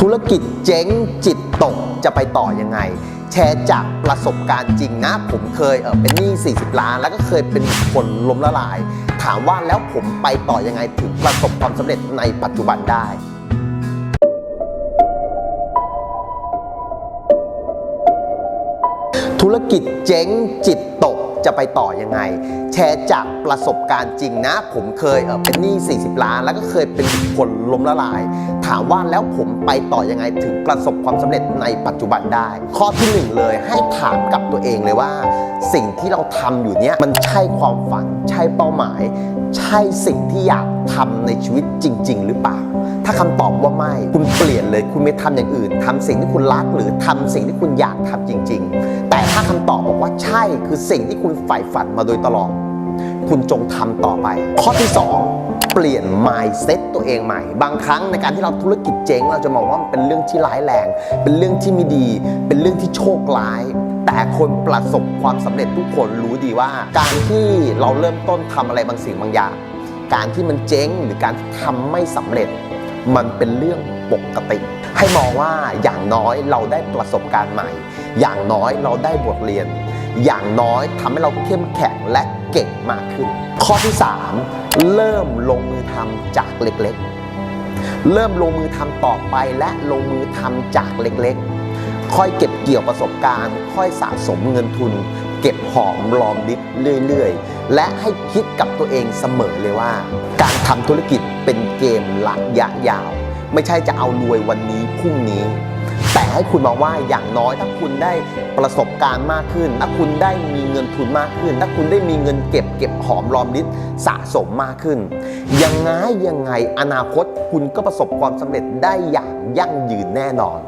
ธุรกิจเจ๊งจิตตกจะไปต่อยังไง แชร์จากประสบการณ์จริงนะ ผมเคยเออเป็นหนี้ 40 ล้าน แล้วก็เคยเป็นคนล้มละลาย ถามว่าแล้วผมไปต่อยังไงถึงประสบความสำเร็จในปัจจุบันได้ธุรกิจเจ๊งจิตตก จะไปต่อยังไง แชร์จากประสบการณ์จริงนะ ผมเคยเป็นหนี้ 40 ล้าน แล้วก็เคยเป็นคนล้มละลาย ถามว่าแล้วผมไปต่อยังไงถึงประสบความสำเร็จในปัจจุบันได้ ข้อที่หนึ่งเลยให้ถามกับตัวเองเลยว่า สิ่งที่เราทำอยู่เนี้ยมันใช่ความฝัน ใช่เป้าหมาย ใช่สิ่งที่อยาก ทำในชีวิตจริง ๆ หรือเปล่า ถ้าคำตอบว่าไม่คุณเปลี่ยนเลยคุณไม่ทำอย่างอื่นทำสิ่งที่คุณรักหรือทำสิ่งที่คุณอยากทำจริง ๆ แต่ถ้าคำตอบบอกว่าใช่คือสิ่งที่คุณใฝ่ฝันมาโดยตลอด คุณจงทำต่อไป ข้อที่ 2เปลี่ยน mindset ตัวเองใหม่ บางครั้งในการที่เราธุรกิจเจ๊ง เราจะมองว่ามันเป็นเรื่องที่ร้ายแรง เป็นเรื่องที่ไม่ดี เป็นเรื่องที่โชคร้าย แต่คนประสบความสำเร็จทุกคนรู้ดีว่า การที่เราเริ่มต้นทำอะไรบางสิ่งบางอย่าง การที่มันเจ๊งหรือการที่ทำไม่สำเร็จ มันเป็นเรื่องปกติ ให้มองว่าอย่างน้อยเราได้ประสบการณ์ใหม่ อย่างน้อยเราได้บทเรียน อย่างน้อยทำให้เราเข้มแข็งและเก่งมากขึ้น ข้อที่ 3 เริ่มลงมือทำจากเล็กๆ เริ่มลงมือทำต่อไปและลงมือทำจากเล็กๆ ค่อยเก็บเกี่ยวประสบการณ์ ค่อยสะสมเงินทุน เก็บหอมรอมริบเรื่อยๆ และให้คิดกับตัวเองเสมอเลยว่า การทำธุรกิจเป็นเกมระยะยาว ไม่ใช่จะเอารวยวันนี้พรุ่งนี้ แต่ให้คุณมองว่าอย่างน้อยถ้าคุณได้ประสบการณ์มากขึ้น ถ้าคุณได้มีเงินทุนมากขึ้น ถ้าคุณได้มีเงินเก็บเก็บหอมรอมริบสะสมมากขึ้น ยังไงยังไงอนาคตคุณก็ประสบความสำเร็จได้อย่างยั่งยืนแน่นอน